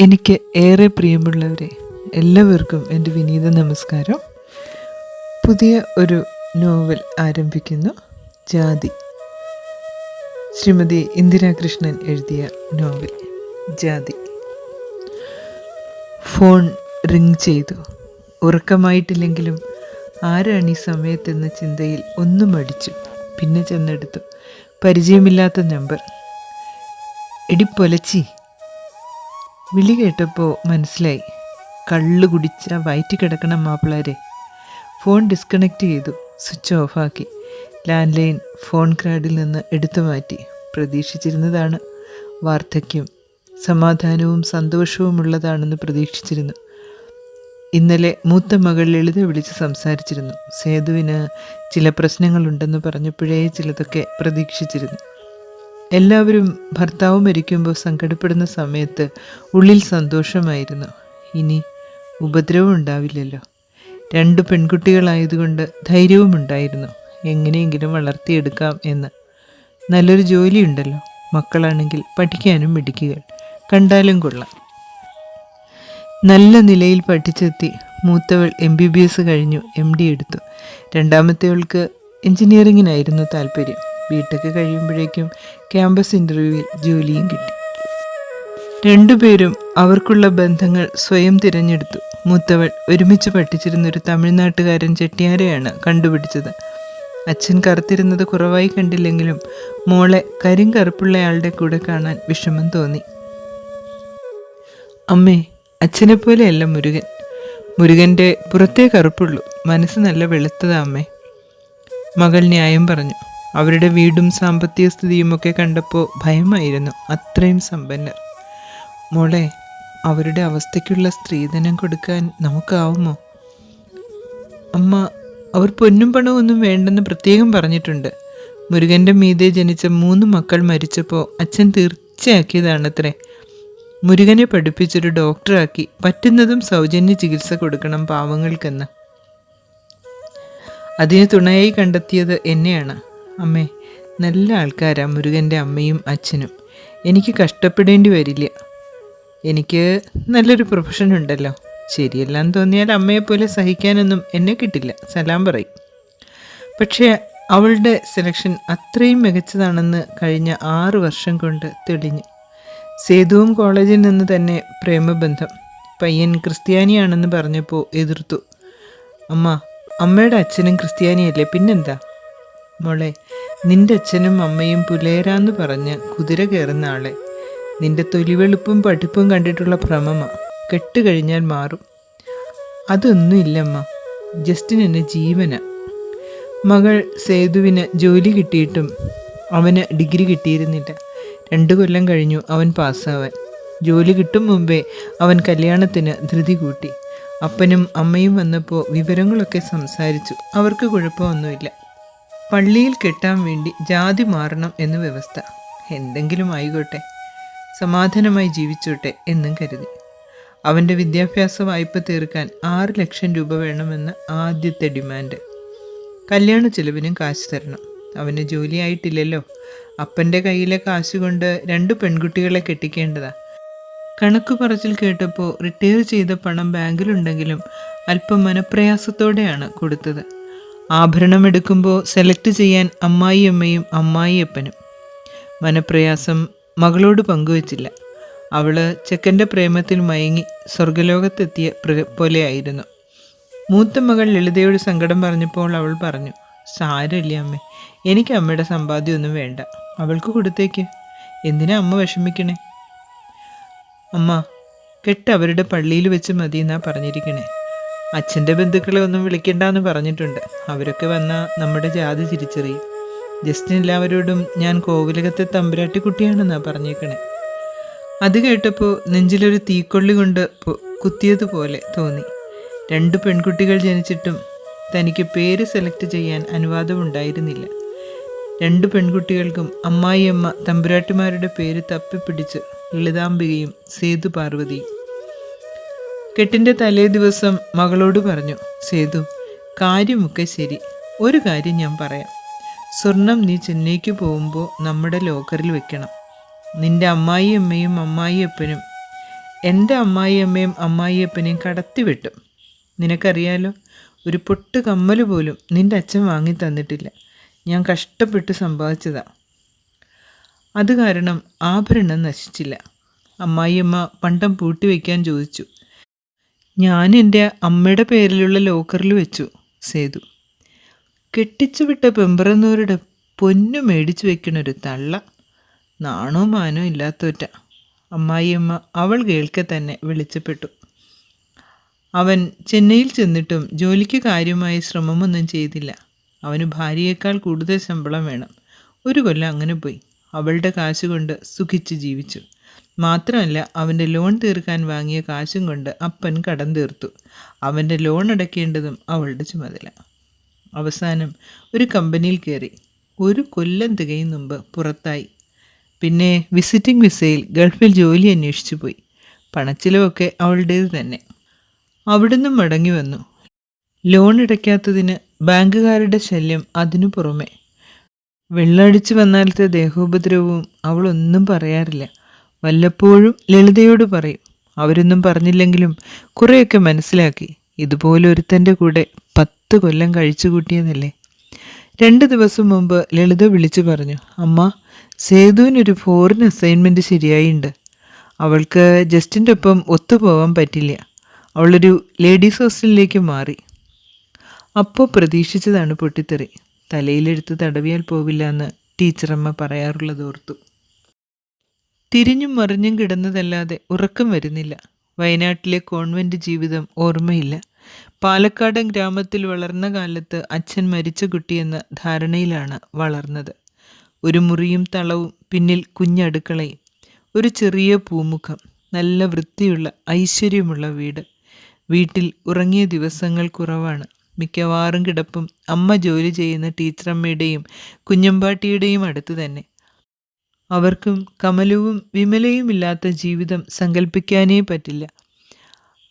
എനിക്ക് ഏറെ പ്രിയമുള്ളവരെ എല്ലാവർക്കും എന്റെ വിനീത നമസ്കാരം. പുതിയ ഒരു നോവൽ ആരംഭിക്കുന്നു. ജാതി. ശ്രീമതി ഇന്ദിരാകൃഷ്ണൻ എഴുതിയ നോവൽ ജാതി. ഫോൺ റിങ് ചെയ്തു. ഉറക്കമായിട്ടില്ലെങ്കിലും ആരാണ് ഈ സമയത്തെന്ന ചിന്തയിൽ ഒന്നും മടിച്ചു പിന്നെ ചെന്നെടുത്തു. പരിചയമില്ലാത്ത നമ്പർ. എടി പൊലച്ചി വിളി കേട്ടപ്പോൾ മനസ്സിലായി. കള്ളു കുടിച്ച വയറ്റി കിടക്കണ മാപ്പിളാരെ. ഫോൺ ഡിസ്കണക്റ്റ് ചെയ്തു. സ്വിച്ച് ഓഫാക്കി ലാൻഡ് ലൈൻ ഫോൺ ക്രാഡിൽ നിന്ന് എടുത്തു മാറ്റി. പ്രതീക്ഷിച്ചിരുന്നതാണ്. വാർദ്ധക്യം. സമാധാനവും സന്തോഷവും ഉള്ളതാണെന്ന് പ്രതീക്ഷിച്ചിരുന്നു. ഇന്നലെ മൂത്ത മകൾ ലളിത വിളിച്ച് സംസാരിച്ചിരുന്നു. സേതുവിന് ചില പ്രശ്നങ്ങളുണ്ടെന്ന് പറഞ്ഞപ്പോഴേ ചിലതൊക്കെ പ്രതീക്ഷിച്ചിരുന്നു. എല്ലാവരും ഭർത്താവ് മരിക്കുമ്പോൾ സങ്കടപ്പെടുന്ന സമയത്ത് ഉള്ളിൽ സന്തോഷമായിരുന്നു. ഇനി ഉപദ്രവം ഉണ്ടാവില്ലല്ലോ. രണ്ട് പെൺകുട്ടികളായതുകൊണ്ട് ധൈര്യവും ഉണ്ടായിരുന്നു. എങ്ങനെയെങ്കിലും വളർത്തിയെടുക്കാം എന്ന്. നല്ലൊരു ജോലിയുണ്ടല്ലോ. മക്കളാണെങ്കിൽ പഠിക്കാനും മിടിക്കുക കണ്ടാലും കൊള്ളാം. നല്ല നിലയിൽ പഠിച്ചെത്തി മൂത്തവൾ എം ബി ബി എസ് കഴിഞ്ഞു എം ഡി എടുത്തു. രണ്ടാമത്തെ ആൾക്ക് എഞ്ചിനീയറിങ്ങിനായിരുന്നു താല്പര്യം ബിടെക് കഴിയുമ്പോഴേക്കും ക്യാമ്പസ് ഇന്റർവ്യൂവിൽ ജോലിയും കിട്ടി. രണ്ടുപേരും അവർക്കുള്ള ബന്ധങ്ങൾ സ്വയം തിരഞ്ഞെടുത്തു. മൂത്തവൾ ഒരുമിച്ച് പഠിച്ചിരുന്ന ഒരു തമിഴ്നാട്ടുകാരൻ ചെട്ടിയാരെയാണ് കണ്ടുപിടിച്ചത്. അച്ഛൻ കറുത്തിരുന്നത് കുറവായി കണ്ടില്ലെങ്കിലും മോളെ കരിങ്കറുപ്പുള്ളയാളുടെ കൂടെ കാണാൻ വിഷമം തോന്നി. അമ്മേ അച്ഛനെപ്പോലെയല്ല മുരുകൻ. മുരുകന്റെ പുറത്തേ കറുപ്പുള്ളൂ. മനസ്സ് നല്ല വെളുത്തതാ അമ്മേ. മകൾ ന്യായം പറഞ്ഞു. അവരുടെ വീടും സാമ്പത്തിക സ്ഥിതിയുമൊക്കെ കണ്ടപ്പോൾ ഭയമായിരുന്നു. അത്രയും സമ്പന്നർ. മോളെ അവരുടെ അവസ്ഥയ്ക്കുള്ള സ്ത്രീധനം കൊടുക്കാൻ നമുക്കാവുമോ? അമ്മ അവർ പൊന്നും പണവും ഒന്നും വേണ്ടെന്ന് പ്രത്യേകം പറഞ്ഞിട്ടുണ്ട്. മുരുകന്റെ മീതെ ജനിച്ച മൂന്ന് മക്കൾ മരിച്ചപ്പോൾ അച്ഛൻ തീർച്ചയാക്കിയതാണത്രേ. മുരുകനെ പഠിപ്പിച്ചൊരു ഡോക്ടറാക്കി. പറ്റുന്നതും സൗജന്യ ചികിത്സ കൊടുക്കണം പാവങ്ങൾക്കെന്ന്. അതിന് തുണയായി കണ്ടെത്തിയത് എന്നെയാണ്. അമ്മേ നല്ല ആൾക്കാരാ മുരുകന്റെ അമ്മയും അച്ഛനും. എനിക്ക് കഷ്ടപ്പെടേണ്ടി വരില്ല. എനിക്ക് നല്ലൊരു പ്രൊഫഷൻ ഉണ്ടല്ലോ. ശരിയെല്ലാം തോന്നിയാൽ അമ്മയെപ്പോലെ സഹിക്കാനൊന്നും എന്നെ കിട്ടില്ല. സലാം പറയും. പക്ഷേ അവളുടെ സെലക്ഷൻ അത്രയും മികച്ചതാണെന്ന് കഴിഞ്ഞ ആറ് വർഷം കൊണ്ട് തെളിഞ്ഞു. സേതുവും കോളേജിൽ നിന്ന് തന്നെ പ്രേമബന്ധം. പയ്യൻ ക്രിസ്ത്യാനിയാണെന്ന് പറഞ്ഞപ്പോൾ എതിർത്തു. അമ്മ അമ്മയുടെ അച്ഛനും ക്രിസ്ത്യാനിയല്ലേ? പിന്നെന്താ? മോളെ നിന്റെ അച്ഛനും അമ്മയും പുലേരാന്ന് പറഞ്ഞ് കുതിര കയറുന്ന ആളെ. നിന്റെ തൊലിവെളുപ്പും പഠിപ്പും കണ്ടിട്ടുള്ള ഭ്രമമ. കെട്ടുകഴിഞ്ഞാൽ മാറും. അതൊന്നും ഇല്ലമ്മ ജസ്റ്റിന് എന്നെ ജീവന. മകൾ സേതുവിന് ജോലി കിട്ടിയിട്ടും അവന് ഡിഗ്രി കിട്ടിയിരുന്നില്ല. രണ്ടു കൊല്ലം കഴിഞ്ഞു അവൻ പാസ്സാവാൻ. ജോലി കിട്ടും മുമ്പേ അവൻ കല്യാണത്തിന് ധൃതി കൂട്ടി. അപ്പനും അമ്മയും വന്നപ്പോൾ വിവരങ്ങളൊക്കെ സംസാരിച്ചു. അവർക്ക് കുഴപ്പമൊന്നുമില്ല. പള്ളിയിൽ കെട്ടാൻ വേണ്ടി ജാതി മാറണം എന്ന് വ്യവസ്ഥ. എന്തെങ്കിലും ആയിക്കോട്ടെ. സമാധാനമായി ജീവിച്ചോട്ടെ എന്നും കരുതി. അവന്റെ വിദ്യാഭ്യാസ വായ്പ തീർക്കാൻ ആറ് ലക്ഷം രൂപ വേണമെന്ന ആദ്യത്തെ ഡിമാൻഡ്. കല്യാണ ചെലവിനും കാശ് തരണം. അവന് ജോലിയായിട്ടില്ലല്ലോ അപ്പന്റെ കയ്യിലെ കാശ് കൊണ്ട് രണ്ട് പെൺകുട്ടികളെ കെട്ടിക്കേണ്ടതാ. കണക്ക് പറച്ചിൽ കേട്ടപ്പോൾ റിട്ടയർ ചെയ്ത പണം ബാങ്കിലുണ്ടെങ്കിലും അല്പം മനപ്രയാസത്തോടെയാണ് കൊടുത്തത്. ആഭരണം എടുക്കുമ്പോൾ സെലക്ട് ചെയ്യാൻ അമ്മായിയമ്മയും അമ്മായിയപ്പനും. മനപ്രയാസം മകളോട് പങ്കുവച്ചില്ല. അവൾ ചെക്കന്റെ പ്രേമത്തിൽ മയങ്ങി സ്വർഗലോകത്തെത്തിയ പ്ര പോലെയായിരുന്നു. മൂത്ത മകൾ ലളിതയോട് സങ്കടം പറഞ്ഞപ്പോൾ അവൾ പറഞ്ഞു സാരമില്ല അമ്മേ എനിക്ക് അമ്മയുടെ സമ്പാദ്യമൊന്നും വേണ്ട. അവൾക്ക് കൊടുത്തേക്ക്. എന്തിനാ അമ്മ വിഷമിക്കണേ? അമ്മ കെട്ട് അവരുടെ പള്ളിയിൽ വെച്ച് മതി എന്നാ പറഞ്ഞിരിക്കണേ. അച്ഛന്റെ ബന്ധുക്കളെ ഒന്നും വിളിക്കണ്ടെന്ന് പറഞ്ഞിട്ടുണ്ട്. അവരൊക്കെ വന്നാൽ നമ്മുടെ ജാതി തിരിച്ചറിയും. ജസ്റ്റിൻ എല്ലാവരോടും ഞാൻ കോവിലകത്തെ തമ്പുരാട്ടിക്കുട്ടിയാണെന്നാ പറഞ്ഞേക്കണേ. അത് കേട്ടപ്പോൾ നെഞ്ചിലൊരു തീക്കൊള്ളി കൊണ്ട് കുത്തിയതുപോലെ തോന്നി. രണ്ട് പെൺകുട്ടികൾ ജനിച്ചിട്ടും തനിക്ക് പേര് സെലക്ട് ചെയ്യാൻ അനുവാദമുണ്ടായിരുന്നില്ല. രണ്ട് പെൺകുട്ടികൾക്കും അമ്മായിയമ്മ തമ്പുരാട്ടിമാരുടെ പേര് തപ്പിപ്പിടിച്ച് ലളിതാംബികയും സേതു പാർവതിയും കെട്ടിന്റെ തലേ ദിവസം മകളോട് പറഞ്ഞു സേതു കാര്യമൊക്കെ ശരി. ഒരു കാര്യം ഞാൻ പറയാം. സ്വർണം നീ ചെന്നൈക്ക് പോകുമ്പോൾ നമ്മുടെ ലോക്കറിൽ വെക്കണം. നിന്റെ അമ്മായി അമ്മയും അമ്മായിയപ്പനും എന്റെ എന്റെ അമ്മായിയമ്മയും അമ്മായിയപ്പനെയും കടത്തിവിട്ടു നിനക്കറിയാലോ ഒരു പൊട്ട് കമ്മൽ പോലും നിന്റെ അച്ഛൻ വാങ്ങി തന്നിട്ടില്ല. ഞാൻ കഷ്ടപ്പെട്ട് സമ്പാദിച്ചതാ. അത് കാരണം ആഭരണം നശിച്ചില്ല. അമ്മായിയമ്മ പണ്ടം പൂട്ടിവെക്കാൻ ചോദിച്ചു. ഞാൻ എന്റെ അമ്മയുടെ പേരിലുള്ള ലോക്കറിൽ വെച്ചു സേതു. കെട്ടിച്ചു വിട്ട പെമ്പറന്നൂരുടെ പൊന്നു മേടിച്ചു വെക്കണൊരു തള്ള നാണോ മാനോ ഇല്ലാത്തോറ്റ. അമ്മായിയമ്മ അവൾ കേൾക്കെ തന്നെ വിളിച്ചപ്പെട്ടു. അവൻ ചെന്നൈയിൽ ചെന്നിട്ടും ജോലിക്ക് കാര്യമായ ശ്രമമൊന്നും ചെയ്തില്ല. അവന് ഭാര്യയേക്കാൾ കൂടുതൽ ശമ്പളം വേണം. ഒരു കൊല്ലം അങ്ങനെ പോയി. അവളുടെ കാശുകൊണ്ട് സുഖിച്ച് ജീവിച്ചു. മാത്രമല്ല അവന്റെ ലോൺ തീർക്കാൻ വാങ്ങിയ കാശും കൊണ്ട് അപ്പൻ കടം തീർത്തു. അവന്റെ ലോൺ അടയ്ക്കേണ്ടതും അവളുടെ ചുമതല. അവസാനം ഒരു കമ്പനിയിൽ കയറി. ഒരു കൊല്ലം തികയും മുമ്പ് പുറത്തായി. പിന്നെ വിസിറ്റിംഗ് വിസയിൽ ഗൾഫിൽ ജോലി അന്വേഷിച്ചു പോയി. പണച്ചിലവൊക്കെ അവളുടേത് തന്നെ. അവിടുന്ന് മടങ്ങി വന്നു. ലോൺ അടയ്ക്കാത്തതിന് ബാങ്കുകാരുടെ ശല്യം അതിനു പുറമെ. വെള്ളടിച്ചു വന്നാലത്തെ ദേഹോപദ്രവവും അവളൊന്നും പറയാറില്ല. വല്ലപ്പോഴും ലളിതയോട് പറയും. അവരൊന്നും പറഞ്ഞില്ലെങ്കിലും കുറേയൊക്കെ മനസ്സിലാക്കി. ഇതുപോലെ ഒരുത്തന്റെ കൂടെ പത്ത് കൊല്ലം കഴിച്ചു കൂട്ടിയതല്ലേ രണ്ട് ദിവസം മുമ്പ് ലളിത വിളിച്ചു പറഞ്ഞു അമ്മ സേതുവിനൊരു ഫോറിൻ അസൈൻമെന്റ് ശരിയായിണ്ട്. അവൾക്ക് ജസ്റ്റിന്റെ ഒപ്പം ഒത്തുപോകാൻ പറ്റില്ല. അവളൊരു ലേഡീസ് ഹോസ്റ്റലിലേക്ക് മാറി. അപ്പോൾ പ്രതീക്ഷിച്ചതാണ് പൊട്ടിത്തെറി. തലയിലെടുത്ത് തടവിയാൽ പോവില്ല എന്ന് ടീച്ചറമ്മ പറയാറുള്ളത് ഓർത്തു. തിരിഞ്ഞും മറിഞ്ഞും കിടന്നതല്ലാതെ ഉറക്കം വരുന്നില്ല. വയനാട്ടിലെ കോൺവെന്റ് ജീവിതം ഓർമ്മയില്ല. പാലക്കാടൻ ഗ്രാമത്തിൽ വളർന്ന കാലത്ത് അച്ഛൻ മരിച്ച കുട്ടിയെന്ന ധാരണയിലാണ് വളർന്നത്. ഒരു മുറിയും തളവും പിന്നിൽ കുഞ്ഞടുക്കളയും. ഒരു ചെറിയ പൂമുഖം. നല്ല വൃത്തിയുള്ള ഐശ്വര്യമുള്ള വീട്. വീട്ടിൽ ഉറങ്ങിയ ദിവസങ്ങൾ കുറവാണ്. മിക്കവാറും കിടപ്പും അമ്മ ജോലി ചെയ്യുന്ന ടീച്ചറമ്മയുടെയും കുഞ്ഞമ്പാട്ടിയുടെയും അടുത്ത് തന്നെ അവർക്കും കമലവും വിമലയും ഇല്ലാത്ത ജീവിതം സങ്കല്പിക്കാനേ പറ്റില്ല.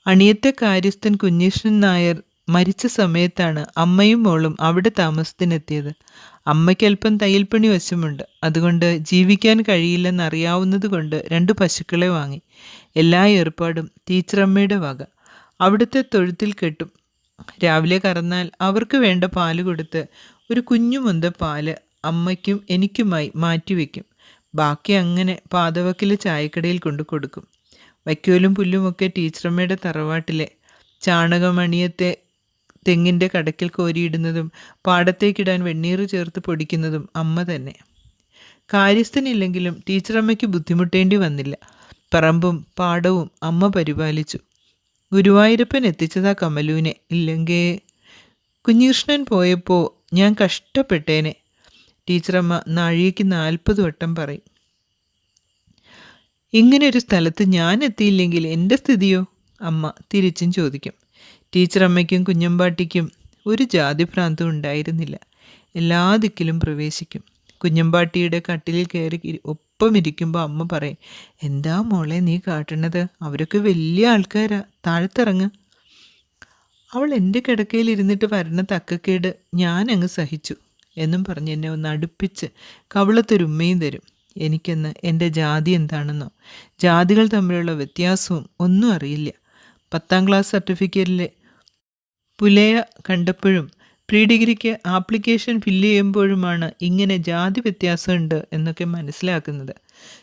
അണിയത്തെ കാര്യസ്ഥൻ കുഞ്ഞീഷ്ണൻ നായർ മരിച്ച സമയത്താണ് അമ്മയും മോളും അവിടെ താമസത്തിനെത്തിയത്. അമ്മയ്ക്ക് അല്പം തയ്യൽപ്പണി വശമുണ്ട്. അതുകൊണ്ട് ജീവിക്കാൻ കഴിയില്ലെന്നറിയാവുന്നത് കൊണ്ട് രണ്ട് പശുക്കളെ വാങ്ങി. എല്ലാ ഏർപ്പാടും ടീച്ചറമ്മയുടെ വക. അവിടുത്തെ തൊഴുത്തിൽ കെട്ടും. രാവിലെ കറന്നാൽ അവർക്ക് വേണ്ട പാൽ കൊടുത്ത് ഒരു കുഞ്ഞുമുന്ത പാൽ അമ്മയ്ക്കും എനിക്കുമായി മാറ്റിവെക്കും. ബാക്കി അങ്ങനെ പാതവക്കിലെ ചായക്കടയിൽ കൊണ്ടു കൊടുക്കും. വൈക്കോലും പുല്ലുമൊക്കെ ടീച്ചറമ്മയുടെ തറവാട്ടിലെ ചാണകമണിയത്തെ തെങ്ങിന്റെ കടക്കിൽ കോരിയിടുന്നതും പാടത്തേക്കിടാൻ വെണ്ണീറ് ചേർത്ത് പൊടിക്കുന്നതും അമ്മ തന്നെ. കാര്യസ്ഥനില്ലെങ്കിലും ടീച്ചറമ്മയ്ക്ക് ബുദ്ധിമുട്ടേണ്ടി വന്നില്ല. പറമ്പും പാടവും അമ്മ പരിപാലിച്ചു. ഗുരുവായൂരപ്പൻ എത്തിച്ചതാ കമലുവിനെ ഇല്ലെങ്കിൽ കുഞ്ഞികൃഷ്ണൻ പോയപ്പോൾ ഞാൻ കഷ്ടപ്പെട്ടേനെ. ടീച്ചറമ്മ നാഴികയ്ക്ക് നാൽപ്പത് വട്ടം പറയും. ഇങ്ങനെ ഒരു സ്ഥലത്ത് ഞാൻ എത്തിയില്ലെങ്കിൽ എന്റെ സ്ഥിതിയോ? അമ്മ തിരിച്ചും ചോദിക്കും. ടീച്ചറമ്മയ്ക്കും കുഞ്ഞമ്പാട്ടിക്കും ഒരു ജാതിഭ്രാന്തും ഉണ്ടായിരുന്നില്ല. എല്ലാ ദിക്കിലും പ്രവേശിക്കും. കുഞ്ഞമ്പാട്ടിയുടെ കട്ടിലിൽ കയറി ഒപ്പം ഇരിക്കുമ്പോൾ അമ്മ പറയും എന്താ മോളെ നീ കാട്ടണത്? അവരൊക്കെ വലിയ ആൾക്കാരാ. താഴ്ത്തിറങ്ങ്. അവൾ എന്റെ കിടക്കയിൽ ഇരുന്നിട്ട് വരണ തക്കക്കേട് ഞാൻ അങ്ങ് സഹിച്ചു. എന്നും പറഞ്ഞ് എന്നെ ഒന്ന് അടുപ്പിച്ച് കവിളത്തൊരുമ്മയും തരും. എനിക്കെന്ന് എന്റെ ജാതി എന്താണെന്നോ? ജാതികൾ തമ്മിലുള്ള വ്യത്യാസവും ഒന്നും അറിയില്ല. പത്താം ക്ലാസ് സർട്ടിഫിക്കറ്റിലെ പുലയ കണ്ടപ്പോഴും പ്രീ ഡിഗ്രിക്ക് ആപ്ലിക്കേഷൻ ഫില്ല് ചെയ്യുമ്പോഴുമാണ് ഇങ്ങനെ ജാതി വ്യത്യാസമുണ്ട് എന്നൊക്കെ മനസ്സിലാക്കുന്നത്.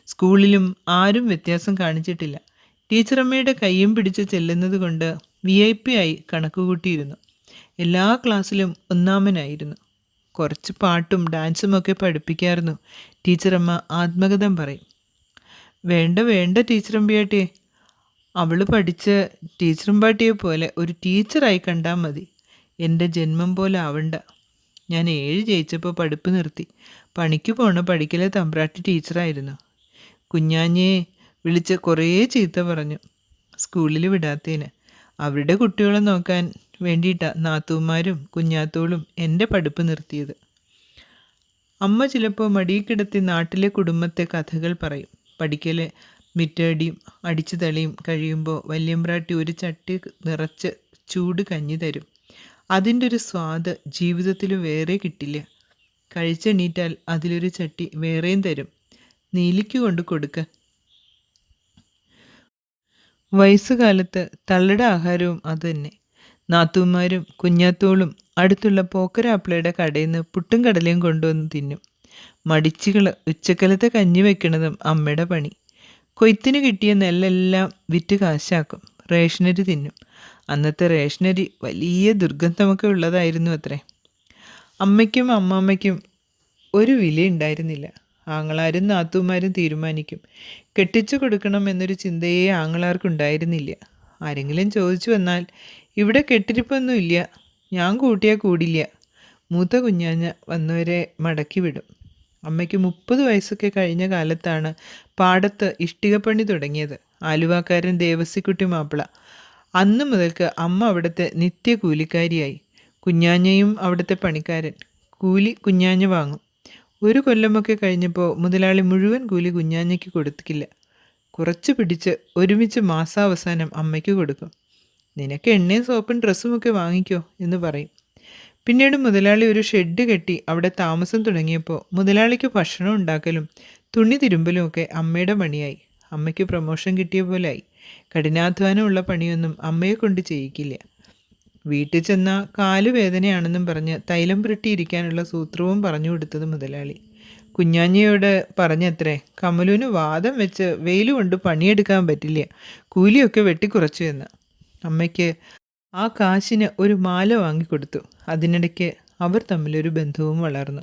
സ്കൂളിലും ആരും വ്യത്യാസം കാണിച്ചിട്ടില്ല. ടീച്ചറമ്മയുടെ കൈയും പിടിച്ച് ചെല്ലുന്നത് കൊണ്ട് വി ഐ പി ആയി കണക്കുകൂട്ടിയിരുന്നു. എല്ലാ ക്ലാസ്സിലും ഒന്നാമനായിരുന്നു. കുറച്ച് പാട്ടും ഡാൻസും ഒക്കെ പഠിപ്പിക്കായിരുന്നു. ടീച്ചറമ്മ ആത്മകഥം പറയും. വേണ്ട വേണ്ട ടീച്ചറമ്പിയാട്ടിയെ അവൾ പഠിച്ച ടീച്ചറമ്പാട്ടിയെ പോലെ ഒരു ടീച്ചറായി കണ്ടാൽ മതി. എന്റെ ജന്മം പോലെ ആവണ്ട. ഞാൻ ഏഴ് ജയിച്ചപ്പോൾ പഠിപ്പ് നിർത്തി. പണിക്ക് പോണ പഠിക്കലെ തമ്പ്രാട്ടി ടീച്ചറായിരുന്നു. കുഞ്ഞാഞ്ഞയെ വിളിച്ച് കുറേ ചീത്ത പറഞ്ഞു. സ്കൂളിൽ വിടാത്തതിന് അവരുടെ കുട്ടികളെ നോക്കാൻ വേണ്ടിയിട്ടാണ് നാത്തൂമാരും കുഞ്ഞാത്തോളും എന്റെ പഠിപ്പ് നിർത്തിയത്. അമ്മ ചിലപ്പോൾ മടിയിൽ നാട്ടിലെ കുടുംബത്തെ കഥകൾ പറയും. പഠിക്കലെ മിറ്റടിയും അടിച്ചു തളിയും കഴിയുമ്പോൾ വല്യമ്പ്രാട്ടി ഒരു ചട്ടി നിറച്ച് ചൂട് കഞ്ഞി തരും. അതിന്റെ ഒരു സ്വാദ് ജീവിതത്തിൽ വേറെ കിട്ടില്ല. കഴിച്ചെണീറ്റാൽ അതിലൊരു ചട്ടി വേറെയും തരും. നീലിക്ക് കൊണ്ട് കൊടുക്ക. വയസ്സുകാലത്ത് തള്ളുടെ ആഹാരവും അതുതന്നെ നാത്തൂന്മാരും കുഞ്ഞാത്തോളും അടുത്തുള്ള പോക്കരാപ്പിളയുടെ കടയിൽ നിന്ന് പുട്ടും കടലയും കൊണ്ടുവന്ന് തിന്നും. മടിച്ചുകൾ ഉച്ചക്കലത്തെ കഞ്ഞി വെക്കണതും അമ്മയുടെ പണി. കൊയ്ത്തിന് കിട്ടിയ നെല്ലെല്ലാം വിറ്റ് കാശാക്കും. റേഷനരി തിന്നും. അന്നത്തെ റേഷനരി വലിയ ദുർഗന്ധമൊക്കെ ഉള്ളതായിരുന്നു അത്രേ. അമ്മയ്ക്കും അമ്മാമ്മയ്ക്കും ഒരു വിലയുണ്ടായിരുന്നില്ല. ആങ്ങളാരും നാത്തൂമാരും തീരുമാനിക്കും. കെട്ടിച്ചു കൊടുക്കണം എന്നൊരു ചിന്തയെ ആങ്ങളാർക്കുണ്ടായിരുന്നില്ല. ആരെങ്കിലും ചോദിച്ചു വന്നാൽ ഇവിടെ കെട്ടിരിപ്പൊന്നുമില്ല. ഞാൻ കൂട്ടിയാൽ കൂടില്ല. മൂത്ത കുഞ്ഞാഞ്ഞ വന്നവരെ മടക്കി വിടും. അമ്മയ്ക്ക് മുപ്പത് വയസ്സൊക്കെ കഴിഞ്ഞ കാലത്താണ് പാടത്ത് ഇഷ്ടികപ്പണി തുടങ്ങിയത്. ആലുവാക്കാരൻ ദേവസിക്കുട്ടി മാപ്പിള. അന്ന് മുതൽക്ക് അമ്മ അവിടുത്തെ നിത്യ കൂലിക്കാരിയായി കുഞ്ഞാഞ്ഞയും അവിടുത്തെ പണിക്കാരൻ. കൂലി കുഞ്ഞാഞ്ഞ വാങ്ങും. ഒരു കൊല്ലമൊക്കെ കഴിഞ്ഞപ്പോൾ മുതലാളി മുഴുവൻ കൂലി കുഞ്ഞാഞ്ഞയ്ക്ക് കൊടുത്തിക്കില്ല. കുറച്ച് പിടിച്ച് ഒരുമിച്ച് മാസാവസാനം അമ്മയ്ക്ക് കൊടുക്കും. നിനക്ക് എണ്ണയും സോപ്പും ഡ്രസ്സുമൊക്കെ വാങ്ങിക്കോ എന്ന് പറയും. പിന്നീട് മുതലാളി ഒരു ഷെഡ് കെട്ടി അവിടെ താമസം തുടങ്ങിയപ്പോൾ മുതലാളിക്ക് ഭക്ഷണം ഉണ്ടാക്കലും തുണി തിരുമ്പലും ഒക്കെ അമ്മയുടെ പണിയായി. അമ്മയ്ക്ക് പ്രൊമോഷൻ കിട്ടിയ പോലായി കഠിനാധ്വാനമുള്ള പണിയൊന്നും അമ്മയെ കൊണ്ട് ചെയ്യിക്കില്ല. വീട്ടിൽ ചെന്നാൽ കാലുവേദനയാണെന്നും പറഞ്ഞ് തൈലം പുരട്ടിയിരിക്കാനുള്ള സൂത്രവും പറഞ്ഞു കൊടുത്തത് മുതലാളി. കുഞ്ഞാഞ്ഞയോട് പറഞ്ഞത്രേ കമലുവിന് വാദം വെച്ച് വെയിൽ കൊണ്ട് പണിയെടുക്കാൻ പറ്റില്ല. കൂലിയൊക്കെ വെട്ടിക്കുറച്ചു എന്ന്. അമ്മയ്ക്ക് ആ കാശിന് ഒരു മാല വാങ്ങിക്കൊടുത്തു. അതിനിടയ്ക്ക് അവർ തമ്മിലൊരു ബന്ധവും വളർന്നു.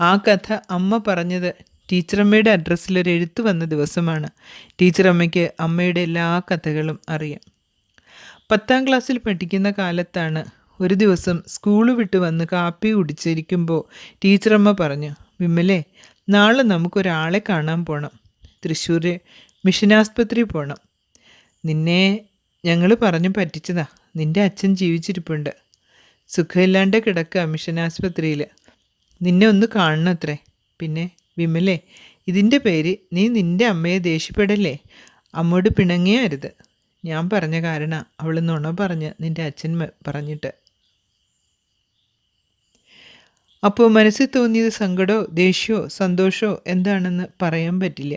ആ കഥ അമ്മ പറഞ്ഞത് ടീച്ചറമ്മയുടെ അഡ്രസ്സിൽ ഒരു എഴുത്ത് വന്ന ദിവസമാണ്. ടീച്ചറമ്മയ്ക്ക് അമ്മയുടെ എല്ലാ കഥകളും അറിയാം. പത്താം ക്ലാസ്സിൽ പഠിക്കുന്ന കാലത്താണ് ഒരു ദിവസം സ്കൂൾ വിട്ട് വന്ന് കാപ്പി കുടിച്ചിരിക്കുമ്പോൾ ടീച്ചറമ്മ പറഞ്ഞു വിമലേ നാളെ നമുക്കൊരാളെ കാണാൻ പോകണം തൃശ്ശൂർ മിഷൻ ആസ്പത്രി പോകണം നിന്നെ ഞങ്ങൾ പറഞ്ഞു പറ്റിച്ചതാ. നിന്റെ അച്ഛൻ ജീവിച്ചിരിപ്പുണ്ട്. സുഖമില്ലാണ്ട് കിടക്കുക മിഷൻ ആസ്പത്രിയിൽ നിന്നെ ഒന്ന് കാണണത്രേ. പിന്നെ വിമലേ ഇതിന്റെ പേര് നീ നിന്റെ അമ്മയെ ദേഷ്യപ്പെടല്ലേ? അമ്മോട് പിണങ്ങിയരുത്. ഞാൻ പറഞ്ഞ കാരണം അവൾ നുണ പറഞ്ഞ് നിന്റെ അച്ഛൻ പറഞ്ഞിട്ട്. അപ്പോൾ മനസ്സിൽ തോന്നിയത് സങ്കടമോ ദേഷ്യമോ സന്തോഷമോ എന്താണെന്ന് പറയാൻ പറ്റില്ല.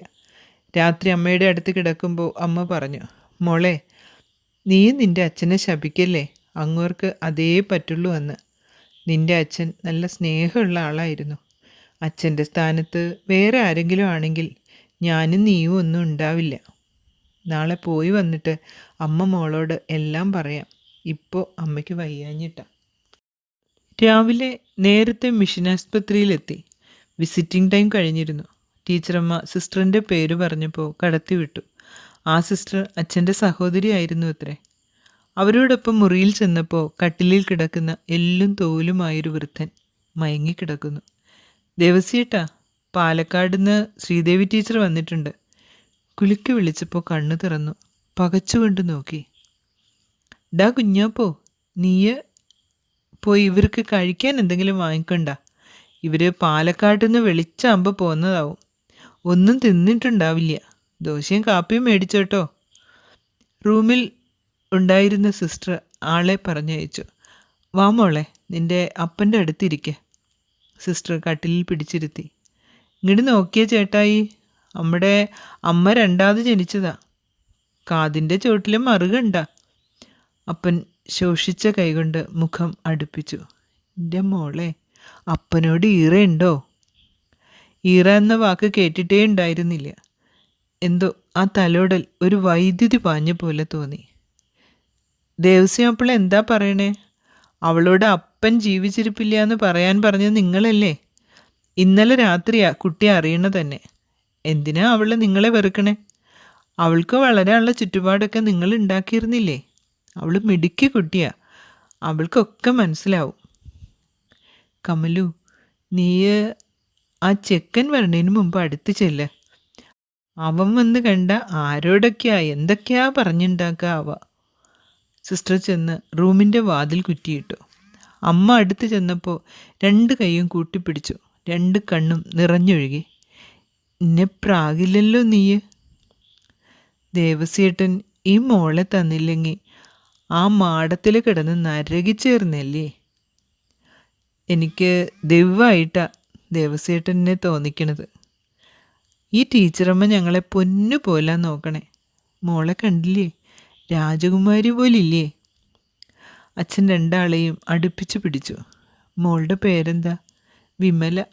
രാത്രി അമ്മയുടെ അടുത്ത് കിടക്കുമ്പോൾ അമ്മ പറഞ്ഞു മോളെ നീ നിന്റെ അച്ഛനെ ശപിക്കല്ലേ? അങ്ങോർക്ക് അതേ പറ്റുള്ളൂ എന്ന്. നിന്റെ അച്ഛൻ നല്ല സ്നേഹമുള്ള ആളായിരുന്നു. അച്ഛന്റെ സ്ഥാനത്ത് വേറെ ആരെങ്കിലും ആണെങ്കിൽ ഞാനും നീയും ഒന്നും ഉണ്ടാവില്ല. നാളെ പോയി വന്നിട്ട് അമ്മ മോളോട് എല്ലാം പറയാം. ഇപ്പോൾ അമ്മയ്ക്ക് വയ്യാഞ്ഞിട്ട. രാവിലെ നേരത്തെ മിഷൻ ആസ്പത്രിയിലെത്തി. വിസിറ്റിംഗ് ടൈം കഴിഞ്ഞിരുന്നു. ടീച്ചറമ്മ സിസ്റ്ററിന്റെ പേര് പറഞ്ഞപ്പോൾ കടത്തി വിട്ടു ആ സിസ്റ്റർ അച്ഛന്റെ സഹോദരിയായിരുന്നു അത്രേ. അവരോടൊപ്പം മുറിയിൽ ചെന്നപ്പോൾ കട്ടിലിൽ കിടക്കുന്ന എല്ലും തോലുമായൊരു വൃദ്ധൻ മയങ്ങിക്കിടക്കുന്നു ദേവസ്യേട്ടാ പാലക്കാട് നിന്ന് ശ്രീദേവി ടീച്ചർ വന്നിട്ടുണ്ട്. കുലുക്കി വിളിച്ചപ്പോൾ കണ്ണു തുറന്നു. പകച്ചുകൊണ്ട് നോക്കി. ഡാ കുഞ്ഞാപ്പോ നീയ് പോയി ഇവർക്ക് കഴിക്കാൻ എന്തെങ്കിലും വാങ്ങിക്കണ്ട? ഇവർ പാലക്കാട്ടിൽ നിന്ന് വെളിച്ചാകുമ്പോൾ പോകുന്നതാവും ഒന്നും തിന്നിട്ടുണ്ടാവില്ല. ദോശയും കാപ്പിയും മേടിച്ചോട്ടോ റൂമിൽ ഉണ്ടായിരുന്ന സിസ്റ്റർ ആളെ പറഞ്ഞയച്ചു. വാ മോളെ നിന്റെ അപ്പന്റെ അടുത്തിരിക്കെ സിസ്റ്റർ കട്ടിലിൽ പിടിച്ചിരുത്തി. ഇങ്ങോട്ട് നോക്കിയ ചേട്ടായി നമ്മുടെ അമ്മ രണ്ടാമത് ജനിച്ചതാ. കാതിന്റെ ചുവട്ടിലും മറുകണ്ട അപ്പൻ ശോഷിച്ച കൈകൊണ്ട് മുഖം അടുപ്പിച്ചു. എന്റെ മോളെ അപ്പനോട് ഈറയുണ്ടോ? ഈറ എന്ന വാക്ക് കേട്ടിട്ടേ ഉണ്ടായിരുന്നില്ല. എന്തോ ആ തലോടൽ ഒരു വൈദ്യുതി പാഞ്ഞ പോലെ തോന്നി. ദേവസ്വം എന്താ പറയണേ? അവളോട് അപ്പൻ ജീവിച്ചിരിപ്പില്ല എന്ന് പറയാൻ പറഞ്ഞത് നിങ്ങളല്ലേ? ഇന്നലെ രാത്രിയാ കുട്ടി അറിയണ തന്നെ. എന്തിനാ അവൾ നിങ്ങളെ വെറുക്കണേ? അവൾക്ക് വളരാനുള്ള ചുറ്റുപാടൊക്കെ നിങ്ങൾ ഉണ്ടാക്കിയിരുന്നില്ലേ? അവൾ മിടുക്കി കുട്ടിയാ. അവൾക്കൊക്കെ മനസ്സിലാവും. കമലു നീ ആ ചെക്കൻ വരണതിന് മുമ്പ് അടുത്ത് ചെല്ല്. അവൻ വന്ന് കണ്ട ആരോടൊക്കെയാ എന്തൊക്കെയാ പറഞ്ഞുണ്ടാക്കുക അവ? സിസ്റ്റർ ചെന്ന് റൂമിന്റെ വാതിൽ കുറ്റിയിട്ടു. അമ്മ അടുത്ത് ചെന്നപ്പോൾ രണ്ട് കൈയും കൂട്ടിപ്പിടിച്ചു. രണ്ട് കണ്ണും നിറഞ്ഞൊഴുകി. എന്നെ പ്രാഗില്ലല്ലോ നീയ്. ദേവസ്യേട്ടൻ ഈ മോളെ തന്നില്ലെങ്കിൽ ആ മാടത്തിൽ കിടന്ന് നരകിച്ചേർന്നല്ലേ എനിക്ക് ദൈവമായിട്ടാ ദേവസ്യേട്ടനെ തോന്നിക്കണത്. ഈ ടീച്ചറമ്മ ഞങ്ങളെ പൊന്നു പോലെ നോക്കണേ. മോളെ കണ്ടില്ലേ? രാജകുമാരി പോലില്ലേ? അച്ഛൻ രണ്ടാളെയും അടുപ്പിച്ച് പിടിച്ചു. മോളുടെ പേരെന്താ? വിമല.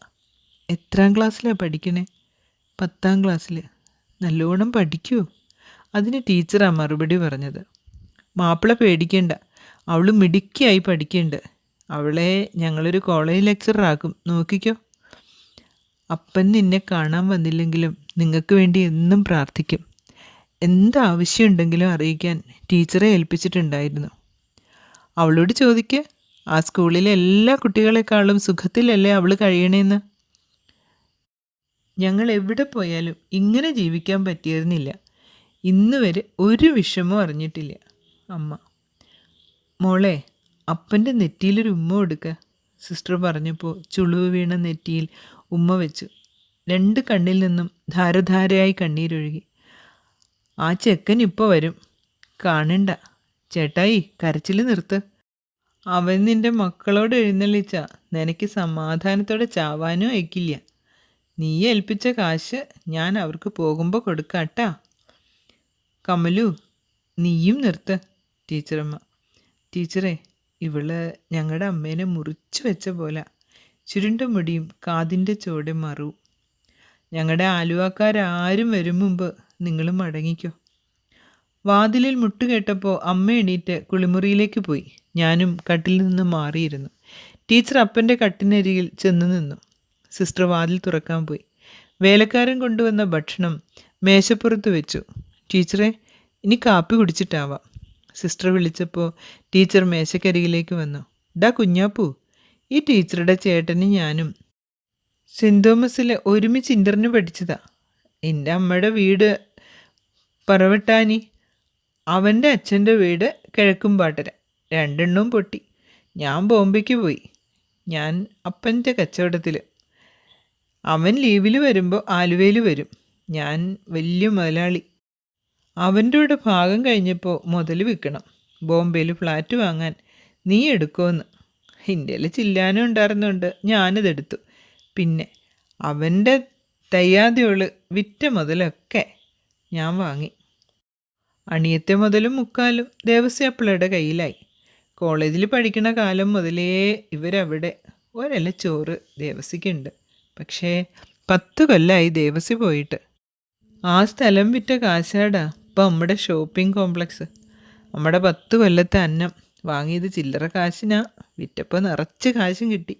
എത്രാം ക്ലാസ്സിലാണ് പഠിക്കണേ? പത്താം ക്ലാസ്സിൽ നല്ലോണം പഠിക്കൂ. അതിന് ടീച്ചറാണ് മറുപടി പറഞ്ഞത്. മാപ്പിള പേടിക്കേണ്ട. അവൾ മിടുക്കിയായി പഠിക്കേണ്ട. അവളെ ഞങ്ങളൊരു കോളേജ് ലെക്ചറാക്കും. നോക്കിക്കോ. അപ്പൻ നിന്നെ കാണാൻ വന്നില്ലെങ്കിലും നിങ്ങൾക്ക് വേണ്ടി എന്നും പ്രാർത്ഥിക്കും. എന്താവശ്യമുണ്ടെങ്കിലും അറിയിക്കാൻ ടീച്ചറെ ഏൽപ്പിച്ചിട്ടുണ്ടായിരുന്നു. അവളോട് ചോദിക്ക് ആ സ്കൂളിലെ എല്ലാ കുട്ടികളെക്കാളും സുഖത്തിലല്ലേ അവൾ കഴിയണേന്ന്? ഞങ്ങൾ എവിടെ പോയാലും ഇങ്ങനെ ജീവിക്കാൻ പറ്റിയിരുന്നില്ല. ഇന്ന് വരെ ഒരു വിഷമവും അറിഞ്ഞിട്ടില്ല. അമ്മ മോളെ അപ്പന്റെ നെറ്റിയിലൊരു ഉമ്മ കൊടുക്കുക സിസ്റ്റർ പറഞ്ഞപ്പോൾ ചുളിവ് വീണ നെറ്റിയിൽ ഉമ്മ വെച്ചു. രണ്ട് കണ്ണിൽ നിന്നും ധാരധാരയായി കണ്ണീരൊഴുകി. ആ ചെക്കൻ ഇപ്പോൾ വരും. കാണണ്ട. ചേട്ടായി കരച്ചിൽ നിർത്ത്. അവൻ നിന്റെ മക്കളോട് എഴുന്നള്ളിച്ച നിനക്ക് സമാധാനത്തോടെ ചാവാനും അയക്കില്ല. നീ ഏൽപ്പിച്ച കാശ് ഞാൻ അവർക്ക് പോകുമ്പോൾ കൊടുക്കാട്ടാ. കമലു നീയും നിർത്ത് ടീച്ചറമ്മ. ടീച്ചറെ ഇവൾ ഞങ്ങളുടെ അമ്മേനെ മുറിച്ചു വെച്ച പോലെ. ചുരുണ്ട മുടിയും കാതിന്റെ ചോടെ മറു. ഞങ്ങളുടെ ആലുവാക്കാരും വരും മുമ്പ് നിങ്ങൾ മടങ്ങിക്കോ. വാതിലിൽ മുട്ടുകേട്ടപ്പോൾ അമ്മ എണീറ്റ് കുളിമുറിയിലേക്ക് പോയി. ഞാനും കട്ടിൽ നിന്ന് മാറിയിരുന്നു. ടീച്ചർ അപ്പന്റെ കട്ടിനരികിൽ ചെന്ന് നിന്നു. സിസ്റ്റർ വാതിൽ തുറക്കാൻ പോയി. വേലക്കാരൻ കൊണ്ടുവന്ന ഭക്ഷണം മേശപ്പുറത്ത് വെച്ചു. ടീച്ചറെ ഇനി കാപ്പി കുടിച്ചിട്ടാവാം. സിസ്റ്റർ വിളിച്ചപ്പോൾ ടീച്ചർ മേശക്കരികിലേക്ക് വന്നു. ഡാ കുഞ്ഞാപ്പൂ ഈ ടീച്ചറുടെ ചേട്ടനും ഞാനും സെന്റ് തോമസിൽ ഒരുമിച്ച് ഇന്റർന് പഠിച്ചതാ. എന്റെ അമ്മയുടെ വീട് പറവട്ടാനി. അവന്റെ അച്ഛന്റെ വീട് കിഴക്കുംപാട്ടര. രണ്ടെണ്ണവും പൊട്ടി. ഞാൻ ബോംബെക്ക് പോയി. ഞാൻ അപ്പന്റെ കച്ചവടത്തിൽ അവൻ ലീവിൽ വരുമ്പോൾ ആലുവയിൽ വരും. ഞാൻ വലിയ മുതലാളി. അവന്റെ കൂടെ ഭാഗം കഴിഞ്ഞപ്പോൾ മുതൽ വിൽക്കണം. ബോംബെയിൽ ഫ്ലാറ്റ് വാങ്ങാൻ നീ എടുക്കുമെന്ന് ഇന്ത്യയിൽ ചില്ലാനും ഉണ്ടായിരുന്നുണ്ട്. ഞാനിതെടുത്തു. പിന്നെ അവന്റെ തയ്യാതെയുള്ള വിറ്റ മുതലൊക്കെ ഞാൻ വാങ്ങി. അണിയത്തെ മുതലും മുക്കാലും ദേവസ്യാപ്പിളയുടെ കയ്യിലായി. കോളേജിൽ പഠിക്കുന്ന കാലം മുതലേ ഇവരവിടെ ഒരല്ല ചോറ് ദേവസിക്കുണ്ട് പക്ഷേ പത്ത് കൊല്ലമായി ദേവസി പോയിട്ട്. ആ സ്ഥലം വിറ്റ കാശാടാ. ഇപ്പം നമ്മുടെ ഷോപ്പിംഗ് കോംപ്ലക്സ്. നമ്മുടെ പത്ത് കൊല്ലത്തെ അന്നം. വാങ്ങിയത് ചില്ലറ കാശിനാ. വിറ്റപ്പോൾ നിറച്ച് കാശും കിട്ടി.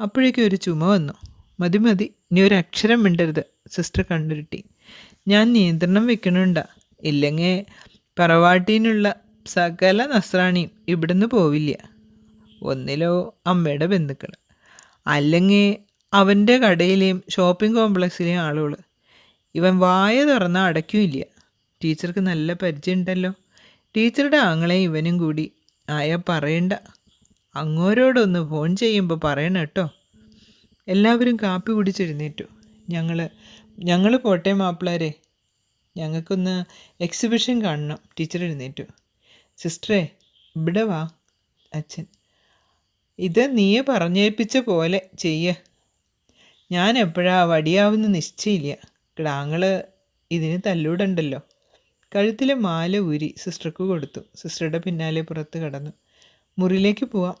അപ്പോഴേക്കും ഒരു ചുമ വന്നു. മതി മതി ഇനി ഒരു അക്ഷരം മിണ്ടരുത് സിസ്റ്റർ കണ്ടുരുട്ടി ഞാൻ നിയന്ത്രണം വെക്കണുണ്ട. ഇല്ലെങ്കിൽ പറവാട്ടീനുള്ള സകല നസ്രാണിയും ഇവിടുന്ന് പോവില്ല. ഒന്നിലോ അമ്മയുടെ ബന്ധുക്കൾ അല്ലെങ്കിൽ അവന്റെ കടയിലെയും ഷോപ്പിംഗ് കോംപ്ലക്സിലെയും ആളുകൾ ഇവൻ വായ തുറന്നാൽ അടയ്ക്കുമില്ല ടീച്ചർക്ക് നല്ല പരിചയമുണ്ടല്ലോ. ടീച്ചറുടെ ആങ്ങളെ ഇവനും കൂടി ആയ പറയണ്ട. അങ്ങോരോടൊന്ന് ഫോൺ ചെയ്യുമ്പോൾ പറയണം കേട്ടോ. എല്ലാവരും കാപ്പി കുടിച്ചെഴുന്നേറ്റു. ഞങ്ങൾ ഞങ്ങൾ പോട്ടെ മാപ്പിളാരെ. ഞങ്ങൾക്കൊന്ന് എക്സിബിഷൻ കാണണം. ടീച്ചർ എഴുന്നേറ്റു. സിസ്റ്ററെ ഇവിടെ വാ. അച്ഛൻ ഇത് നീ പറഞ്ഞേൽപ്പിച്ച പോലെ ചെയ്യ. ഞാൻ എപ്പോഴാ വടിയാവുന്ന നിശ്ചയില്ല. കിടാങ്ങൾ ഇതിന് തല്ലൂടണ്ടല്ലോ. കഴുത്തിലെ മാല ഊരി സിസ്റ്റർക്ക് കൊടുത്തു. സിസ്റ്ററുടെ പിന്നാലെ പുറത്ത് കടന്നു. മുറിയിലേക്ക് പോവാം.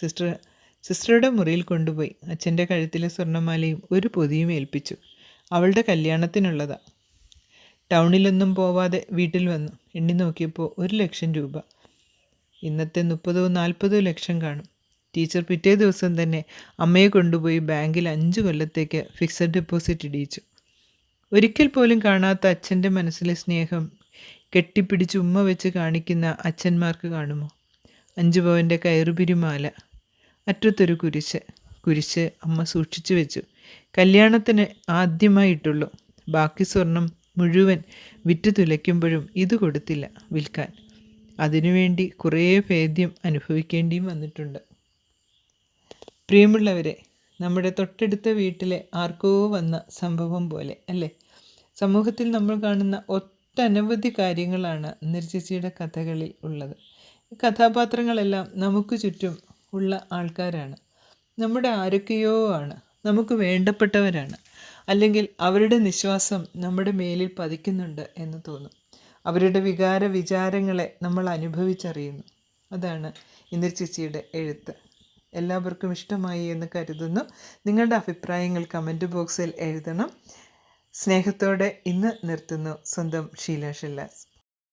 സിസ്റ്റർ സിസ്റ്ററുടെ മുറിയിൽ കൊണ്ടുപോയി. അച്ഛന്റെ കഴുത്തിലെ സ്വർണമാലയും ഒരു പൊതിയും ഏൽപ്പിച്ചു. അവളുടെ കല്യാണത്തിനുള്ളതാ. ടൗണിലൊന്നും പോവാതെ വീട്ടിൽ വന്നു. എണ്ണി നോക്കിയപ്പോൾ ഒരു ലക്ഷം രൂപ. ഇന്നത്തെ മുപ്പതോ നാൽപ്പതോ ലക്ഷം കാണും. ടീച്ചർ പിറ്റേ ദിവസം തന്നെ അമ്മയെ കൊണ്ടുപോയി ബാങ്കിൽ അഞ്ച് കൊല്ലത്തേക്ക് ഫിക്സഡ് ഡെപ്പോസിറ്റ് ഇടിയിച്ചു. ഒരിക്കൽ പോലും കാണാത്ത അച്ഛന്റെ മനസ്സിലെ സ്നേഹം കെട്ടിപ്പിടിച്ച് ഉമ്മ വെച്ച് കാണിക്കുന്ന അച്ഛന്മാർക്ക് കാണുമോ? അഞ്ചു പവന്റെ കയറുപിരിമാല. അറ്റത്തൊരു കുരിശ്. കുരിശ് അമ്മ സൂക്ഷിച്ചു വെച്ചു. കല്യാണത്തിന് ആദ്യമായിട്ടുള്ളൂ. ബാക്കി സ്വർണം മുഴുവൻ വിറ്റ് തുലയ്ക്കുമ്പോഴും ഇത് കൊടുത്തില്ല വിൽക്കാൻ. അതിനുവേണ്ടി കുറേ ഭേദ്യം അനുഭവിക്കേണ്ടിയും വന്നിട്ടുണ്ട്. പ്രിയമുള്ളവരെ നമ്മുടെ തൊട്ടടുത്ത വീട്ടിലെ ആർക്കോ വന്ന സംഭവം പോലെ അല്ലേ? സമൂഹത്തിൽ നമ്മൾ കാണുന്ന ഒട്ടനവധി കാര്യങ്ങളാണ് നിർച്ചേച്ചിയുടെ കഥകളിൽ ഉള്ളത്. കഥാപാത്രങ്ങളെല്ലാം നമുക്ക് ചുറ്റും ഉള്ള ആൾക്കാരാണ്. നമ്മുടെ ആരൊക്കെയോ ആണ്. നമുക്ക് വേണ്ടപ്പെട്ടവരാണ്. അല്ലെങ്കിൽ അവരുടെ നിശ്വാസം നമ്മുടെ മേലിൽ പതിക്കുന്നുണ്ട് എന്ന് തോന്നും. അവരുടെ വികാര വിചാരങ്ങളെ നമ്മൾ അനുഭവിച്ചറിയുന്നു. അതാണ് ഇന്ദ്രചിച്ചിയുടെ എഴുത്ത്. എല്ലാവർക്കും ഇഷ്ടമായി എന്ന് കരുതുന്നു. നിങ്ങളുടെ അഭിപ്രായങ്ങൾ കമന്റ് ബോക്സിൽ എഴുതണം. സ്നേഹത്തോടെ ഇന്ന് നിർത്തുന്നു സ്വന്തം ഷീല ഷില്ലാസ്.